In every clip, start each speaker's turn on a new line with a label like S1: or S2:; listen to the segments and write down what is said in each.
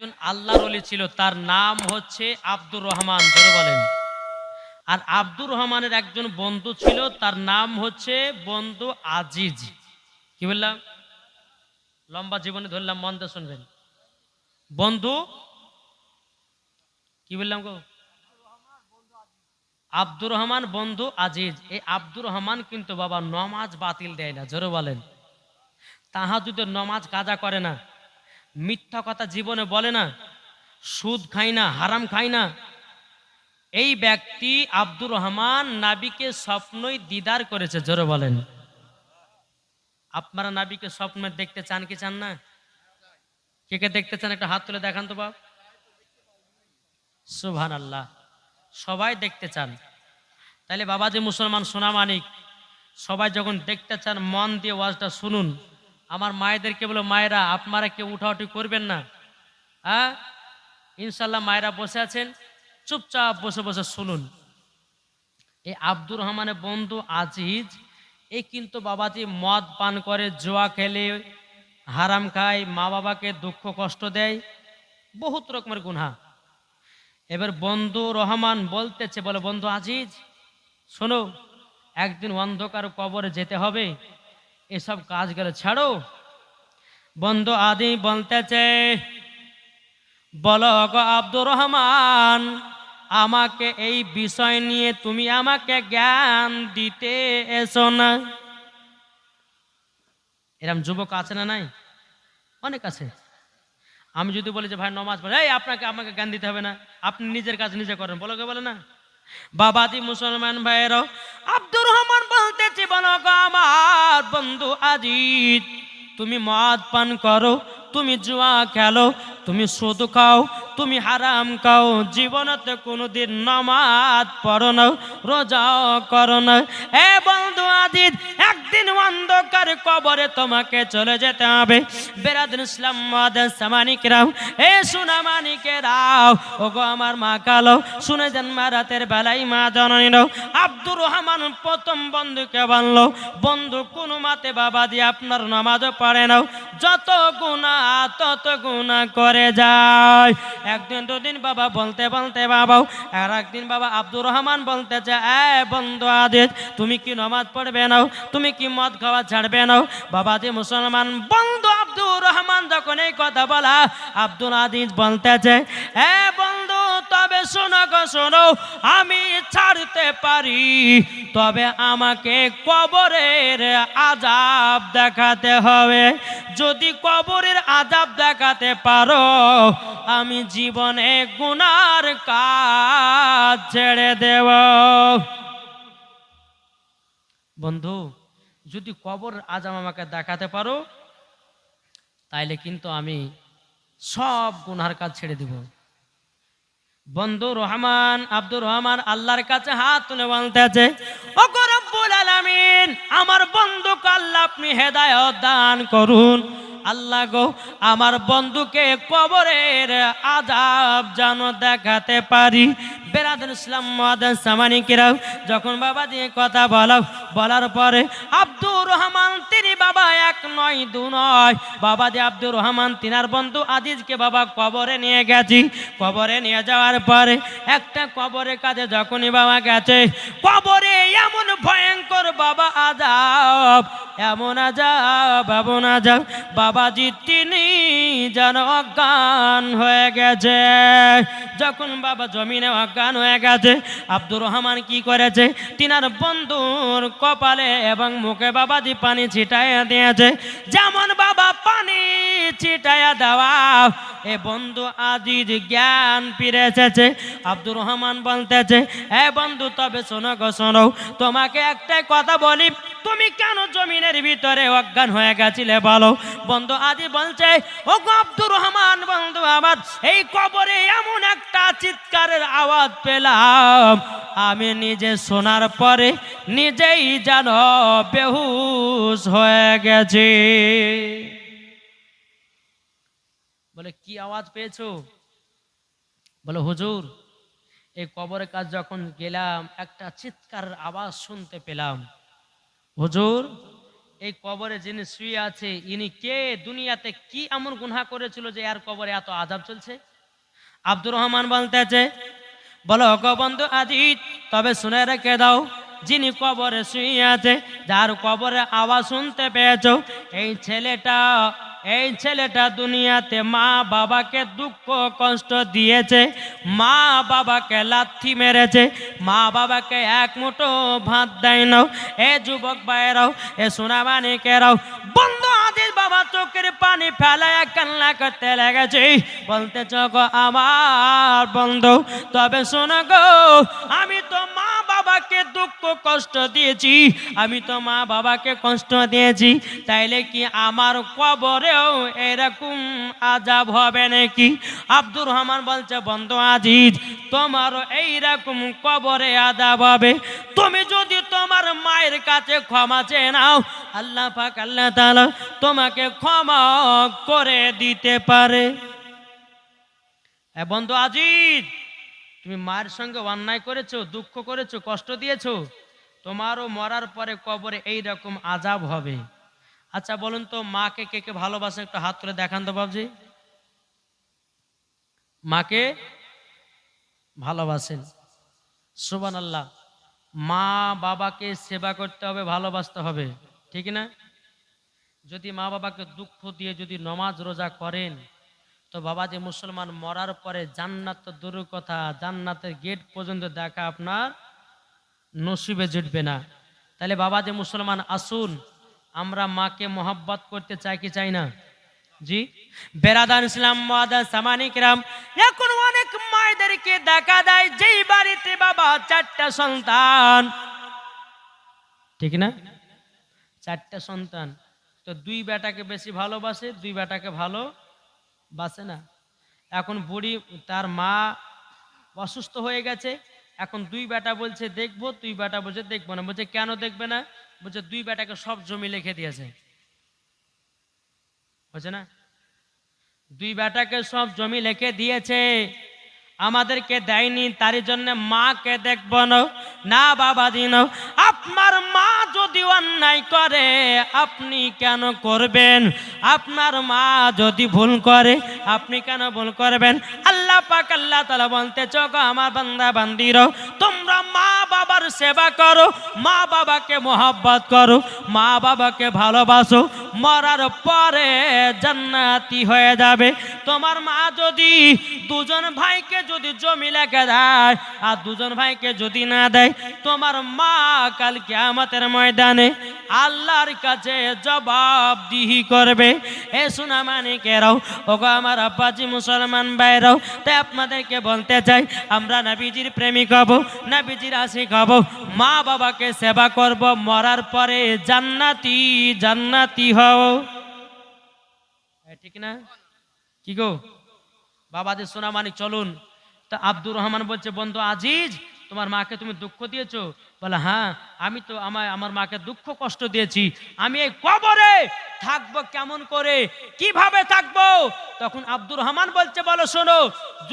S1: একজন আল্লাহর অলি ছিল, তার নাম হচ্ছে আব্দুর রহমান, ধরে বলেন। আর আব্দুর রহমানের একজন বন্ধু ছিল, তার নাম হচ্ছে বন্ধু আজিজ। কি বললাম? লম্বা জীবনে ধরলাম, মন শুনবেন। বন্ধু, কি বললাম গো? আব্দুর রহমান বন্ধু আজিজ। এই আব্দুর রহমান কিন্তু বাবা নমাজ বাতিল দেয় না জোরে বলেন। তাহা যদি নমাজ কাজা করে না মিথ্যা কথা জীবনে বলে না, সুদ খাই না, হারাম খাই না। এই ব্যক্তি আব্দুর রহমান নাবিকে স্বপ্নই দিদার করেছে, জোরে বলেন। আপনারা নাবিকে স্বপ্ন দেখতে চান কি চান না? কে কে দেখতে চান? একটা হাত তুলে দেখান তো বাপ। সুভান আল্লাহ সবাই দেখতে চান। তাহলে বাবাজি মুসলমান সোনা মানিক, সবাই যখন দেখতে চান, মন দিয়ে ওয়াজটা শুনুন। আমার মায়েদেরকে বলো, মায়েরা, আপনারা কেউ উঠাউঠি করবেন না। হ্যাঁ? ইনশাল্লাহ মায়েরা বসে আছেন। চুপচাপ বসে বসে শুনুন। এই আব্দুর রহমানের বন্ধু আজিজ এই কিন্তু বাবাজি মদ পান করে, জোয়া খেলে, হারাম খায় মা বাবাকে দুঃখ কষ্ট দেয়, বহুত রকমের গুণা এবার বন্ধু রহমান বলতেছে, বলে, বন্ধু আজিজ, শোনো, একদিন অন্ধকার কবরে যেতে হবে এসব কাজ গেলে ছাড়ো। বন্ধু আদি বলতেছে, বলো আব্দুর রহমান, আমাকে এই বিষয় নিয়ে তুমি আমাকে জ্ঞান দিতে এসো না। এরম যুবক আছে না নাই? অনেক আছে। আমি যদি বলি যে, ভাই, নমাজ পড়ে, এই, আপনাকে, আমাকে জ্ঞান দিতে হবে না। আপনি নিজের কাজ নিজে করেন, বলো কে বলে না? বাবাজি মুসলমান ভাইয়েরাও আব্দুর রহমান বলতেছি, বলো আমার বন্ধু আজিজ, তুমি মদ পান করো, তুমি জুয়া খেলো তুমি সুদ খাও, তুমি হারাম খাও, জীবনতে কোনোদিন নামাজ পড়ো না রোজাও করো না। এ বন্ধু আজিজ একদিন অন্ধকার কবরে তোমাকে চলে যেতে হবে। বেরাদিন ইসলাম মাদান সামানিকরাও এ সোনা মানিকেরাও ও গো আমার মা কালো, শুনে যান মা রাতের বেলায় মা জননী আব্দুর রহমান প্রথম বন্ধুকে বানলো। বন্ধু, কোনো মাতে বাবা দিয়ে আপনার নামাজও পড়ে নাও যত গুণা তত গুণা করে যায়। একদিন, দুদিন বাবা বলতে বলতে বাবাও আর একদিন বাবা আব্দুর রহমান বলতেছে এ বন্ধু আদিত, তুমি কি নমাজ পড়বে নাও? তুমি কি মদ খাওয়া ছাড়বে নাও? বাবাজি মুসলমান, বন্ধু আব্দুর রহমান, যখন এই কথা বলা, আব্দুল আদিজ বলতেছে এ বন্ধু শোনো গো, শোনো, আমি ছাড়তে পারি, তবে আমাকে কবরের আজাব দেখাতে হবে। যদি কবরের আজাব দেখাতে পারো, আমি জীবনে গুনার কাজ ছেড়ে দেব। বন্ধু, যদি কবর আজাব আমাকে দেখাতে পারো, তাইলে কিন্তু আমি সব গুনার কাজ ছেড়ে দিব। বন্ধু রহমান, আব্দুর রহমান আল্লাহর কাছে হাত তুলে বলতেছে ও রব্বুল আলামিন, আমার বন্ধুকে আল্লাহ আপনি হেদায়ত দান করুন। আল্লাহ গো, আমার বন্ধুকে কবরের আজাব যেন দেখাতে পারি। বেরাদুল ইসলাম মহাদান সামানিকেরাও যখন বাবা দিয়ে কথা বলাও বলার পরে আব্দুর রহমান তিনি বাবা এক নয়, দু নয়। বাবা দিয়ে আব্দুর রহমান তিনার বন্ধু আজিজকে বাবা কবরে নিয়ে গেছি। কবরে নিয়ে যাওয়ার পরে একটা কবরের কাছে যখনই বাবা গেছে, কবরে এমন ভয়ঙ্কর বাবা আজাব, এমন আজাব এমন আজাব। বাবাজি তিনি যেন অজ্ঞান হয়ে গেছে। যখন বাবা জমিনে অজ্ঞান হয়ে গেছে। আব্দুর রহমান কি করেছে? তিনার বন্ধুর কপালে এবং মুখে বাবাজি পানি ছিটাইয়া দিয়েছে। যেমন বাবা পানি ছিটাইয়া দেওয়া, এ বন্ধু আজিজ জ্ঞান ফিরে এসেছে। আব্দুর রহমান বলতেছে, এ বন্ধু, তবে শোনো গো, শোনো। তোমাকে একটাই কথা বলি, তুমি কেন জমিনের ভিতরে অজ্ঞান হয়ে গেছিলে বলো? বন্ধু আদি বলছে ও আব্দুর রহমান বন্ধু আমার, এই কবরে এমন একটা চিৎকারের আওয়াজ পেলাম। আমি নিজে শোনার পরে নিজেই যেন বেহুশ হয়ে গেছি। বলে, কি আওয়াজ পেয়েছ? বলে, হুজুর, এই কবরের কাজ যখন গেলাম, একটা চিৎকারের আওয়াজ শুনতে পেলাম। হুজুর, এই কবরে যিনি শুয়ে আছে, ইনি কে? দুনিয়াতে কি এমন গুনহা করেছিল যে এর কবরে এত আজাব চলছে? আব্দুর রহমান বলতেছে বলো, গো বন্ধু তবে শুনে রেখে দাও, যিনি কবরে শুয়ে আছে, যার কবরে আওয়াজ শুনতে পেয়েছ, এই ছেলেটা এই ছেলেটা দুনিয়াতে মা বাবাকে দুঃখ কষ্ট দিয়েছে, মা বাবাকে লাথি মেরেছে, মা বাবাকে এক মুঠো ভাত দেয় নাও, এ যুবক ভাইয়েরাও, এ সোনামানিকেরাও, বন্ধু বাবা চোখের পানি ফেলায় কান্না করতে লেগেছে। বলতে গো আমার বন্ধু। তবে শোনা গো, আমি তো মা বাবাকে দুঃখ কষ্ট দিয়েছি, আমি তো মা বাবাকে কষ্ট দিয়েছি, তাইলে কি আমার কবরেও এরকম আজাব হবে নাকি? আব্দুর রহমান বলছে, বন্ধু আজিজ তোমারও এইরকম কবরে আজাব হবে। তুমি যদি তোমার মায়ের কাছে ক্ষমা চেয়ে নাও, আল্লাহ পাক, আল্লাহ তাআলা তোমাকে ক্ষমা করে দিতে পারে। বন্ধু আজিজ তুমি মায়ের সঙ্গে অন্যায় করেছ, দুঃখ করেছ, কষ্ট দিয়েছ, তোমারও মরার পরে কবরে এই রকম আজাব হবে। আচ্ছা বলুন তো, মাকে কে কে ভালোবাসে একটু হাত তুলে দেখান তো বাবজি মাকে ভালোবাসেন। সুবান আল্লাহ মা বাবাকে সেবা করতে হবে, ভালোবাসতে হবে, ঠিক না? যদি মা বাবাকে দুঃখ দিয়ে যদি নমাজ রোজা করেন তো বাবা, যে মুসলমান মরার পরে জান্নাত তো দূরের কথা, জান্নাতের গেট পর্যন্ত দেখা আপনার নসিবে জুটবে না। তাহলে বাবা, যে মুসলমান আসুন, আমরা মাকে মোহাব্বত করতে চাই কি চাই না? জি? বেরাদান ইসলাম মাদান সামানিক রাম এখন অনেক মায়েদেরকে দেখা দেয় যেই বাড়িতে বাবা চারটা সন্তান। ঠিক না? চারটা সন্তান। তো দুই বেটাকে বেশি ভালোবাসে, দুই বেটাকে ভালো বাসে না। এখন বুড়ি, তার মা অসুস্থ হয়ে গেছে। এখন দুই বেটা বলছে, দেখব? দুই বেটা বলছে, দেখব না। বলছে, কেন দেখবে না? বলছে, দুই বেটাকে সব জমি লিখে দিয়েছে। বলছে না? দুই বেটাকে সব জমি লিখে দিয়েছে। আমাদেরকে দেয়নি তার জন্য মাকে দেখব না। না বাবা দিন, আপনার মা যদি অন্যায় করে, আপনি কেন করবেন? আপনার মা যদি ভুল করে, আপনি কেন ভুল করবেন? আল্লাহ পাক আল্লাহ তালা বলতে চোখ আমার বান্দা, বান্দির, তোমরা মা বাবার সেবা করো, মা বাবাকে মোহাব্বত করো, মা বাবাকে ভালোবাসো মরার পরে জান্নাতি হয়ে যাবে। তোমার মা যদি দুজন ভাইকে যদি জমি লেখে দেয় আর দুজন ভাইকে যদি না দেয়, তোমার মা কালকে আমাদের ময়দানে আল্লাহর কাছে জবাবদিহি করবে। এ সোনা মানিকেরাও, ওগো আমার আব্বাজি মুসলমান ভাইরাও, তাই আপনাদেরকে বলতে চাই, আমরা নাবিজির প্রেমিক হব, নাবিজির আশিক হব, মা বাবাকে সেবা করব, মরার পরে জান্নাতি জান্নাতি হও ঠিক না? কি গো? বাবাদের সোনা মানিক চলুন। তা আব্দুর রহমান বলছে বন্ধু আজিজ তোমার মাকে তুমি দুঃখ দিয়েছ? বলে হ্যাঁ আমি তো আমার আমার মাকে দুঃখ কষ্ট দিয়েছি। আমি এই কবরে থাকব কেমন করে? কীভাবে থাকব? তখন আব্দুর রহমান বলছে, বলো, শোনো,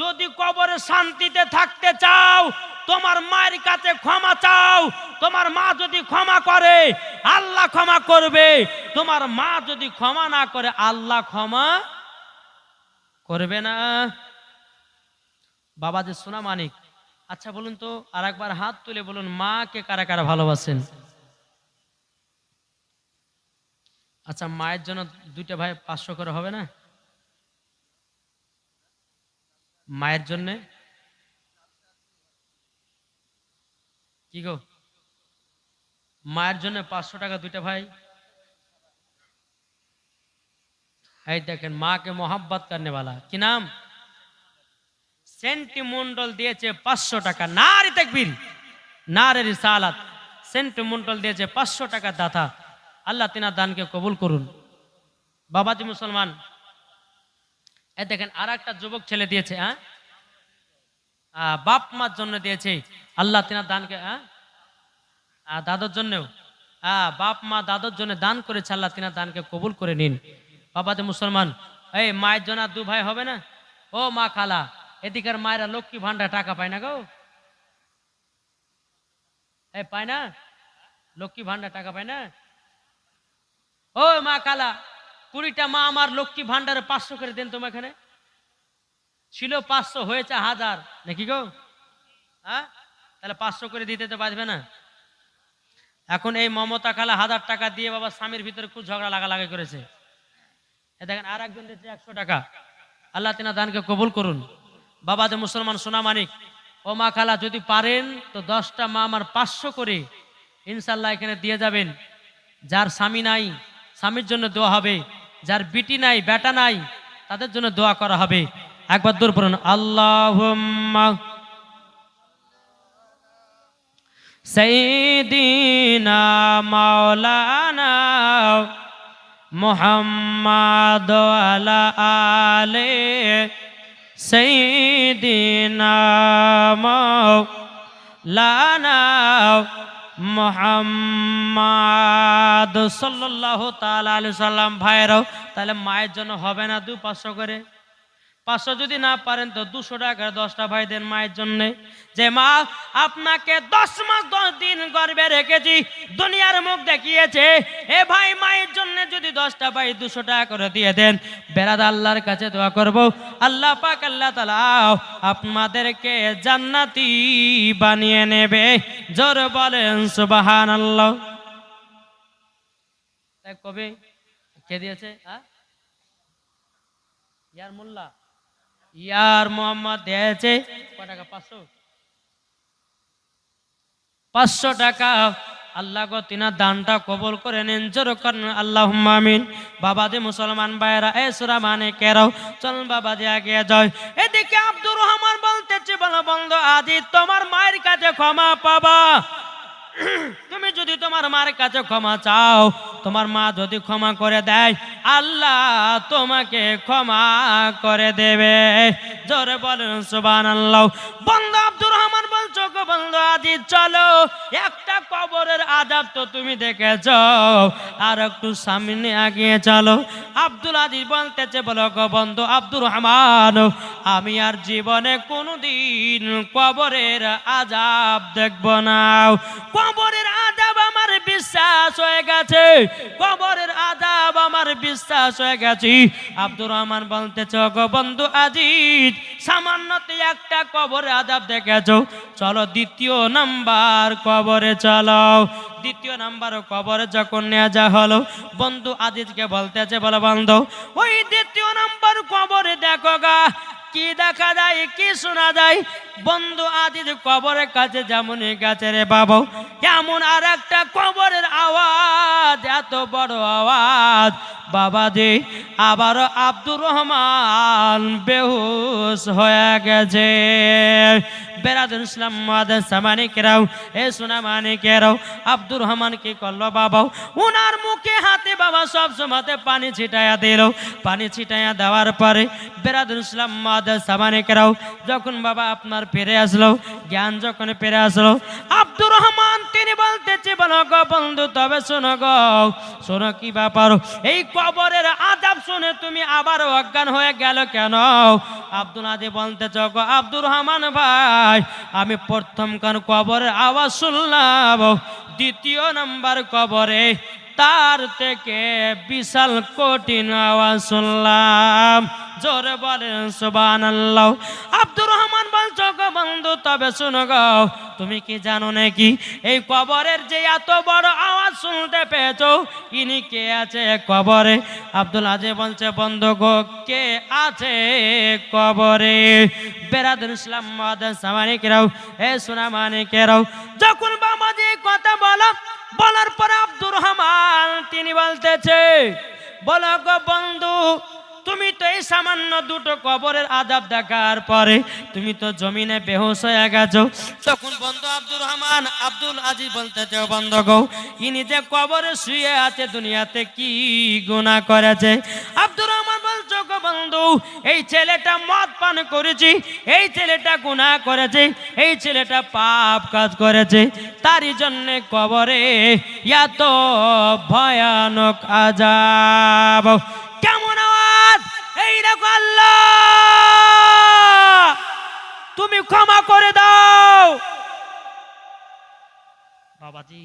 S1: যদি কবরে শান্তিতে থাকতে চাও, তোমার মায়ের কাছে ক্ষমা চাও, তোমার মা যদি ক্ষমা করে, আল্লাহ ক্ষমা করবে। তোমার মা যদি ক্ষমা না করে, আল্লাহ ক্ষমা করবে না। বাবা যে সোনা মানিক আচ্ছা বলুন তো আর একবার হাত তুলে বলুন মাকে কারা কারা ভালোবাসেন? আচ্ছা মায়ের জন্য দুইটা ভাই পাঁচশো করে হবে না? মায়ের জন্যে? কি গো? মায়ের জন্য পাঁচশো টাকা দুইটা ভাই? এই দেখেন মাকে মোহাব্বত করনে वाला কি নাম? সেন্টিমন্ডল দিয়েছে পাঁচশো টাকা। নারী দেখবির নারে রিসালাত সেন্টিমন্ডল দিয়েছে পাঁচশো টাকা দাতা। আল্লাহ তিনার দানকে কবুল করুন। বাবাজি মুসলমান, এ দেখেন আর একটা যুবক ছেলে দিয়েছে হ্যাঁ? বাপ মার জন্য দিয়েছে। আল্লাহ তিনার দানকে হ্যাঁ? দাদুর জন্যও। হ্যাঁ বাপ মা দাদুর জন্য দান করেছে, আল্লাহ তিনার দানকে কবুল করে নিন। বাবাজি মুসলমান, এই মায়ের জন্য দু ভাই হবে না? ও মা খালা এদিকের মায়েরা লক্ষ্মী ভান্ডার টাকা পায় না গো। এই পায় না? লক্ষ্মী ভান্ডার টাকা পায় না? ও মা কালা, কুড়িটা মা আমার লক্ষ্মী ভান্ডারে পাঁচশো করে দেন তোমার এখানে। ছিল পাঁচশো, হয়েছে হাজার। নাকি গো? হ্যাঁ? তাহলে পাঁচশো করে দিতে তো বাঁচবে না। এখন এই মমতা কালা হাজার টাকা দিয়ে বাবা স্বামীর ভিতরে খুব ঝগড়া লাগালাগি করেছে। এ দেখেন আর একজন দিচ্ছে একশো টাকা। আল্লাহ তিনা দানকে কবুল করুন। বাবা যে মুসলমান সোনা মানিক। ও মা খালা, যদি পারেন, তো দশটা মা আমার পাঁচশো করে ইনশাল্লাহ এখানে দিয়ে যাবেন। যার স্বামী নাই, স্বামীর জন্য দোয়া হবে। যার বিটি নাই, বেটা নাই, তাদের জন্য দোয়া করা হবে। একবার দূর পড়ুন আল্লাহ সঈদিনা মোহাম্মদ আলা আলে সঈদিনা মাওলানা মোহাম্মদ সাল্লাল্লাহু তাআলা আলাইহি সাল্লাম ভাইরাও তাহলে মায়ের জন্য হবে না দু পাঁচশো করে। পাঁচশো যদি না পারেন তো দুশো টাকা, দশটা ভাই দেন মায়ের জন্য। যে মা, আপনাকে দশ মাস দশ দিন গর্বে রেখেছি, দুনিয়ার মুখ দেখিয়েছে। এ ভাই মায়ের জন্য যদি দশটা ভাই দুশো টাকা করে দিয়ে দেন বেড়াদ আল্লাহর কাছে দোয়া করব, আল্লাহ পাক, আল্লাহ তালা আপনাদেরকে জান্নাতি বানিয়ে নেবে। জোর বলেন সুবাহান আল্লাহ কবে? কে দিয়েছে? ইয়ার মোল্লা। ইয়ার মোহাম্মদ দিয়েছে। টাকা? পাঁচশো। পাঁচশো টাকা। আল্লাহ গো, তিনার দানটা কবল করে নেন জোর করেন। আল্লাহ আমিন। বাবা যে মুসলমান ভাইরা এ সুরা মানে কেরাও চল বাবা যে আগে যায় এদিকে আব্দুর রহমান বলতেছে, বলো বন্ধ আদি তোমার মায়ের কাছে ক্ষমা পাবা। তুমি যদি তোমার মার কাছে ক্ষমা চাও, তোমার মা যদি ক্ষমা করে দেয়, আল্লাহ তোমাকে ক্ষমা করে দেবে। জোরে বলেন সুবান আল্লাহ বন্ধু আব্দুর রহমান বলছো গো বন্ধু আজি চলো একটা কবরের আজাব তো তুমি দেখেছ। আর একটু সামনে আগিয়ে চলো। আব্দুল আজিজ বলতেছে, বলো গো বন্ধু আব্দুর রহমান, আমি আর জীবনে কোনোদিন কবরের আজাব দেখব না। কবরের আজাব আমার বিশ্বাস হয়ে গেছে। কবরের আদাব আমার বিশ্বাস হয়ে গেছে। আব্দুর রহমান বলতেছে গো বন্ধু আজিজ, সামান্যতে একটা কবরে আদাব দেখেছ। চলো দ্বিতীয় নাম্বার কবরে চলো। দ্বিতীয় নাম্বার কবরে যখন নেওয়া যা হলো, বন্ধু আজিজকে বলতেছে, বলো বন্ধু, ওই দ্বিতীয় নাম্বার কবরে দেখো গা কি দেখা যায়, কি শোনা যায়? বন্ধু আদির কবরের কাছে যেমন গেছে রে বাবু কেমন আর একটা কবরের আওয়াজ, এত বড় আওয়াজ। বাবা দি আবারও আব্দুর রহমান বেহুশ হয়ে গেছে। বেরাদুল ইসলাম মাদের সামানি কেরাও এ সোনা মানে কেরাও আব্দুর রহমান কি করল বাবাও। উনার মুখে হাতে বাবা সব সময়তে পানি ছিটাইয়া দিল। পানি ছিটাইয়া দেওয়ার পরে বেরাদুল ইসলাম মাদের সামানি কেরাও যখন বাবা আপনার ফিরে আসলো, জ্ঞান যখন ফিরে আসলো বলো গো বন্ধু, তবে শোনো গো শোনো কি ব্যাপার? এই কবরের আজাব শুনে তুমি আবার অজ্ঞান হয়ে গেল কেন? আব্দুল আদি বলতেছ গো, আব্দুর রহমান ভাই, আমি প্রথম কান কবরের আওয়াজ শুনলাম, দ্বিতীয় নাম্বার কবরে তার থেকে বিশাল কঠিন আওয়াজ শুনলাম। জোরে বলেন সুবান আল্লাহ আব্দুর রহমান বলছো গো বন্ধু, তবে শুনো গো, তুমি কি জানো নাকি, এই কবরের যে এত বড় আওয়াজ শুনতে পেয়েছ? ইনি কে আছে কবরে? আব্দুল আজে বলছে, বন্ধু গো, কে আছে কবরে? বেরাদুল ইসলাম মাদান সামানিকেরাও, এ সোনা মানিকেরাও যখন বাবাজি কথা বলো, বলার পরে আব্দুর রহমান, তিনি বলতেছে, বলো গো বন্ধু তুমি তো এই সামান্য দুটো কবরের আজাব দেখার পরে তুমি তো জমিনে বেহোশ হয়ে গেছো। তখন বন্ধু আব্দুর রহমান আব্দুল আজিজ বলতেছে বন্ধ গো, ইনি যে কবরে শুয়ে আছে, দুনিয়াতে কি গুনাহ করেছে? আব্দুর রহমান বলছো, গো বন্ধু, এই ছেলেটা মদ পান করেছি, এই ছেলেটা গুনাহ করেছে, এই ছেলেটা পাপ কাজ করেছে। তারই জন্য কবরে এত ভয়ানক আজাব বাবাজি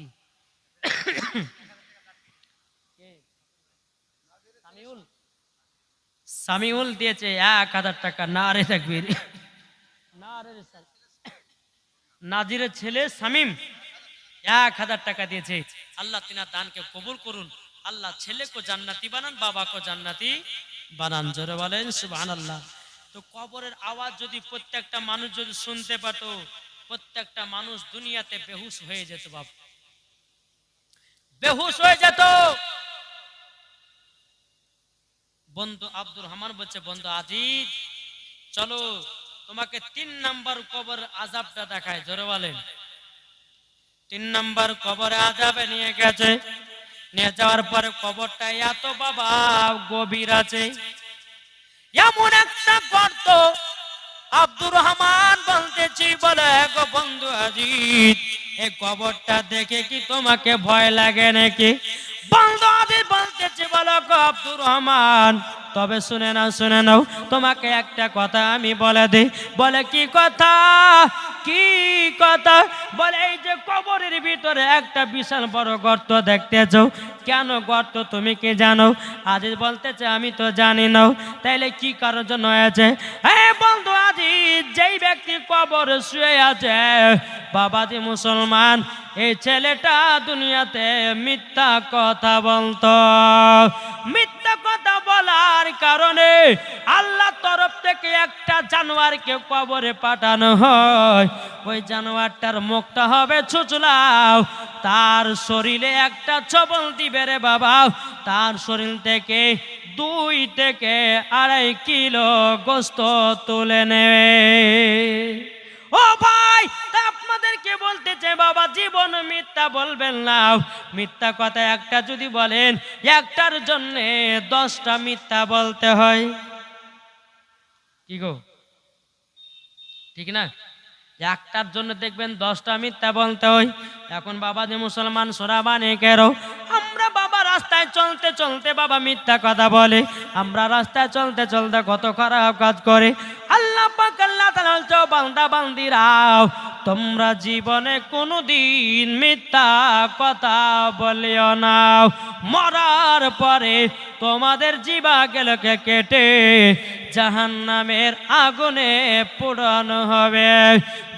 S1: সামিউল। দিয়েছে এক হাজার টাকা। না রে থাকবির নাজিরের ছেলে সামিম এক হাজার টাকা দিয়েছে। আল্লাহ তিনার দানকে কবুল করুন। আল্লাহ ছেলেকে জান্নাতি বানান, বাবাকে জান্নাতি বানান। জোরে বলেন সুবহান আল্লাহ তো কবরের আওয়াজ যদি প্রত্যেকটা মানুষ যদি শুনতে পাতো, প্রত্যেকটা মানুষ দুনিয়াতে বেহুশ হয়ে যেত বাপ। বেহুশ হয়ে যেত। বন্ধু আব্দুর রহমান বলছে, বন্ধু আজিজ, চলো তোমাকে তিন নাম্বার কবর আজাবটা দেখায় জোরে বলেন। তিন নাম্বার কবরে আজাবে নিয়ে গেছে। নিয়ে যাওয়ার পরে কবরটা এত বাবা গভীর আছে। এমন একটা গর্ত আব্দুর রহমান বলতেছি, বলে, গো বন্ধু আজিজ এই কবরটা দেখে কি তোমাকে ভয় লাগে নাকি? বন্ধু আজিজ বলতেছি বলো আব্দুর রহমান। তবে শুনে নাও শুনে নাও, তোমাকে একটা কথা আমি বলে দিই। বলে কি কথা? কি কথা? বলে এই যে কবরের ভিতরে একটা বিশাল বড় গর্ত দেখতেছ। কেন গর্ত তুমি কি জানো? আজিজ বলতেছে, আমি তো জানি নাও তাইলে কি কারোর জন্য আছে হ্যাঁ বন্ধু আজিজ, যেই ব্যক্তি কবর শুয়ে আছে বাবাজি মুসলমান, এই ছেলেটা দুনিয়াতে মিথ্যা কথা বলতো। মিথ্যা কথা বলার কারণে আল্লাহ তরফ থেকে একটা জানোয়ারকে কবরে পাঠানো হয়। ওই জানোয়ারটার মুখটা হবে ছুচলাও, তার শরীরে একটা ছবল দিবে রে বাবা। তার শরীর থেকে দুই থেকে আড়াই কিলো গোস্ত তুলে নেবে। ও ভাই, তা আপনাদেরকে বলতেছে বাবা, জীবন মিথ্যা বলবেন না। মিথ্যা কথা একটা যদি বলেন, একটার জন্য দশটা মিথ্যা বলতে হয়। কি গো? ঠিক না? একটার জন্য দেখবেন দশটা মিথ্যা বলতে হয়। এখন বাবা যে মুসলমান সোরা বানে কেরো। আমরা বাবা রাস্তায় চলতে চলতে বাবা মিথ্যা কথা বলে। আমরা রাস্তায় চলতে চলতে কত খারাপ কাজ করে। আল্লাহ তোমরা জীবনে কোনোদিন মিথ্যা কথা বলিও না। মরার পরে তোমাদের জিবা গেলকে কেটে জাহান নামের আগুনে পোড়ানো হবে।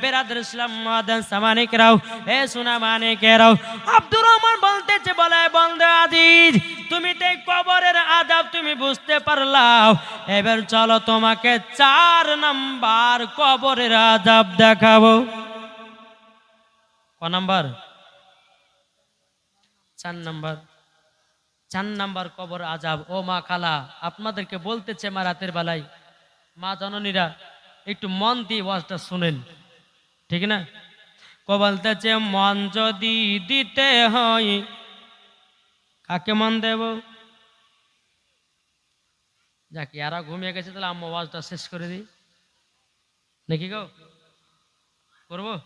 S1: বেরাদের ইসলাম মাদান সামানিকরাও, এ সোনা মানিকেরাও। আব্দুর রহমান বলতেছে, বলে বন্ধু আজিজ তুমি তো কবরের আজাব তুমি বুঝতে পারলাও। এবার চলো তোমাকে চার নাম্বার কবরের আজাব দেখাবো। ক নাম্বার? চার নাম্বার। চার নাম্বার কবর আজাব ও মা খালা, আপনাদেরকে বলতেছে মা রাতের বেলায়, মা জননীরা, একটু মন দিয়ে ওয়াজটা শুনেন। ঠিক না? ক বলতেছে মন যদি দিতে হয়, কাকে মন দেব? যাক, ইয়ারা ঘুমিয়ে গেছে, তাহলে আম্মা ওয়াজটা শেষ করে দিই। নাকি গো। করব?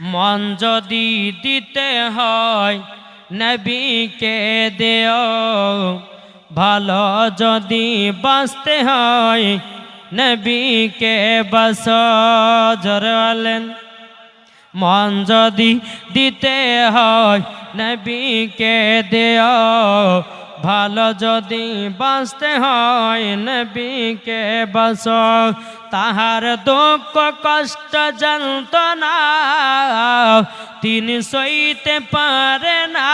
S1: মন যদি দিতে হয়, নবীকে দেও। ভালো যদি বাঁচতে হয়, নবীকে বাস জোরে বলেন। মন যদি দিতে হয়, নবীকে দেও। ভালো যদি বাঁচতে হয় নবীকে বাস তাহার দুঃখ কষ্ট জানত না তিনি সইতে পারে না।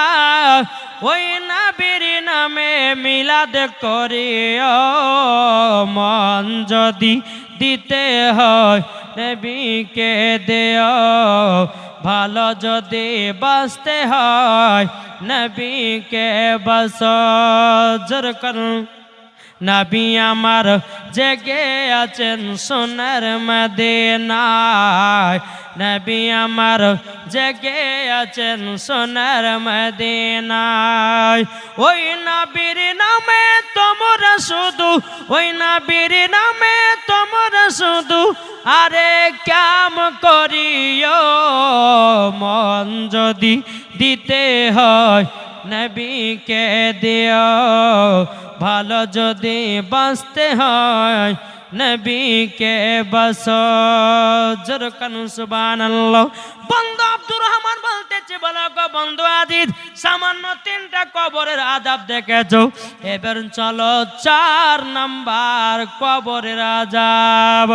S1: ওই নবীর নামে মিলাদ করিও, মন যদি দিতে হয়। নবীকে দেও, ভালো যদি বাঁচতে হয়, নবীকে বস জোর করুন। নবী আমার জেগে আছেন সোনার মদিনায়। নবী আমার জেগে আছেন সোনার মদিনায়। ওই নবীর নামে তোমরা শুধু, ওই নবীর নামে তোমরা শুধু, আরে কাম করিও মন যদি দিতে হয় নবীকে দিও, ভালো যদি বাঁচতে হয় নবীকে বস জোর কানু সুবহানাল্লাহ। বন্ধ আব্দুর রহমান বলতেছে, বলো গো বন্ধু আজিজ সামান্য তিনটা কবরের আজাব দেখেছ? এবার চলো চার নাম্বার কবরের আজাব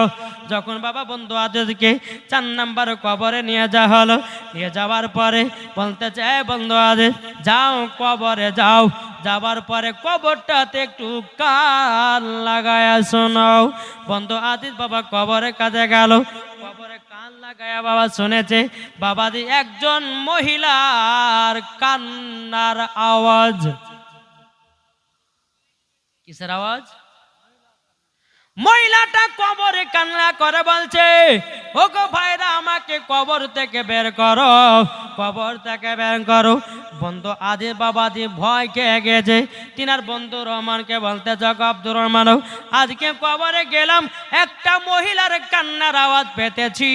S1: যখন বাবা বন্ধু আজকে চার নাম্বার কবরে নিয়ে যাওয়া হলো, নিয়ে যাওয়ার পরে বলতে চায় বন্ধু আজ যাও কবরে যাও। যাবার পরে কবরটাতে একটু কান লাগায়া শোনাও বন্ধু আদিত বাবা কবরে কাজে গেল। কবরে কান লাগায়া বাবা শুনেছে, বাবাজি, একজন মহিলার কান্নার আওয়াজ। কিসের আওয়াজ? মহিলাটা কবরে কান্না করে বলছে ও গো ভাইরা, আমাকে কবর থেকে বের করো, কবর থেকে বের করো। বন্ধু আদি বাবাজি ভয় খেয়ে গেছে। তিনার বন্ধু রহমানকে বলতে যাক আব্দুর রহমানও আজকে কবরে গেলাম, একটা মহিলার কান্নার আওয়াজ পেতেছি,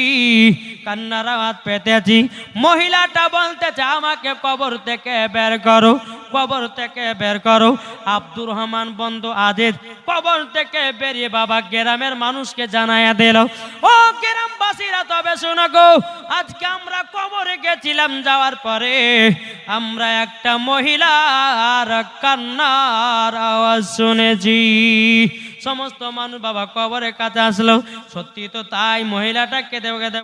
S1: কান্নার আওয়াজ পেতেছি। মহিলাটা বলতেছে, আমাকে কবর থেকে বের করো। কবর থেকে বের করো। আব্দুর রহমান বন্ধু আদিত কবর থেকে বেরিয়ে বাবা গ্রামের মানুষকে জানাইয়া দিল, ও গ্রামবাসীরা, তবে শোনো গো, আজকে আমরা কবরে গেছিলাম, যাওয়ার পরে আমরা একটা মহিলার কান্নার আওয়াজ শুনেছি। সমস্ত মানুষ বাবা কবরের কাছে আসলো। সত্যি তো তাই, মহিলাটা কেঁদে কেঁদে